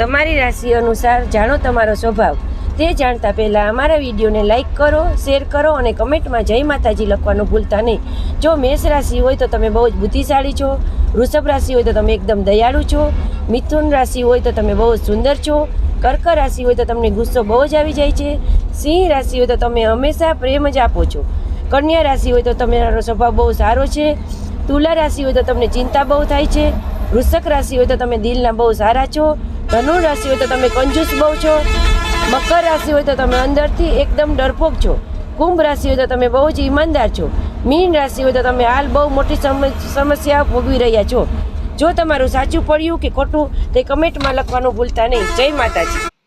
તમારી રાશિ અનુસાર જાણો તમારો સ્વભાવ. તે જાણતા પહેલાં અમારા વિડીયોને લાઇક કરો, શેર કરો અને કમેન્ટમાં જય માતાજી લખવાનું ભૂલતા નહીં. જો મેષ રાશિ હોય તો તમે બહુ જ બુદ્ધિશાળી છો, વૃષભ રાશિ હોય તો તમે એકદમ દયાળુ છો, મિથુન રાશિ હોય તો તમે બહુ જ સુંદર છો, કર્ક રાશિ હોય તો તમને ગુસ્સો બહુ જ આવી જાય છે, સિંહ રાશિ હોય તો તમે હંમેશા પ્રેમ જ આપો છો. કન્યા રાશિ હોય તો તમારો સ્વભાવ બહુ સારો છે, તુલા રાશિ હોય તો તમને ચિંતા બહુ થાય છે વૃષક રાશિ હોય તો તમે દિલના બહુ સારા છો ધનુ રાશિ હોય તો તમે કંજૂસ બહુ છો. મકર રાશિ હોય તો તમે અંદરથી એકદમ ડરપોક છો. કુંભ રાશિ હોય તો તમે બહુ જ ઈમાનદાર છો. મીન રાશિ હોય તો તમે હાલ બહુ મોટી સમ- સમસ્યા ભોગવી રહ્યા છો. જો તમારું સાચું પડ્યું કે ખોટું, તે કમેન્ટમાં લખવાનું ભૂલતા નહીં. જય માતાજી.